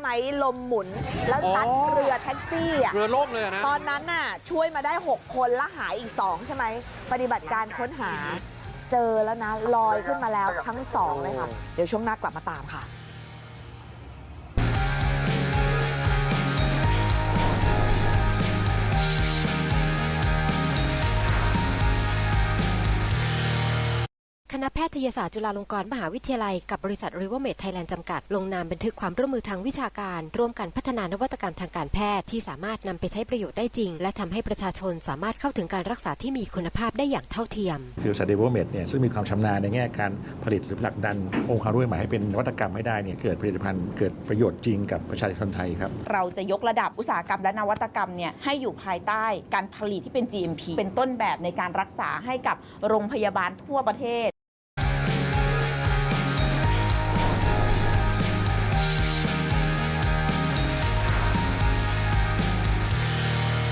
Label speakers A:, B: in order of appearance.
A: ไหมลมหมุน แล้วซัด
B: อ๋อ
A: เรือแท็กซี่อะ
B: เรือล่มเลยอะนะ
A: ตอนนั้นน่ะช่วยมาได้ 6 คนแล้วหายอีก 2 ใช่ไหม ปฏิบัติการค้นหา เจอแล้วนะ ลอยขึ้นมาแล้วทั้งสองเลยค่ะ เดี๋ยวช่วงหน้ากลับมาตามค่ะ
C: คณะแพทยศาสตร์จุฬาลงกรณ์มหาวิทยาลัยกับบริษัท r i v e r m e d Thailand จำกัด ลงนามบันทึกความร่วมมือทางวิชาการ ร่วมกันพัฒนานวัตกรรมทางการแพทย์ที่สามารถนำไปใช้ประโยชน์ได้จริง และทำให้ประชาชนสามารถเข้าถึงการรักษาที่มีคุณภาพได้อย่างเท่าเทียม
D: คือบริษัทเดเวลเมดเนี่ยซึ่งมีความชำนาญในแง่การผลิตหรือผลักดันองค์ความรู้ใหม่ให้เป็นนวัตกรรมให้ได้เนี่ยเกิดผลิตภัณฑ์เกิดประโยชน์จริงกับประชาชนไทยครับ
E: เราจะยกระดับอุตสาหกรรมและนวัตกรรมเนี่ยให้อยู่ภายใต้การผลิตที่เป็น GMP เป็นต้นแบบในการรักษาให้กับโรงพยาบาลทั่วประเทศ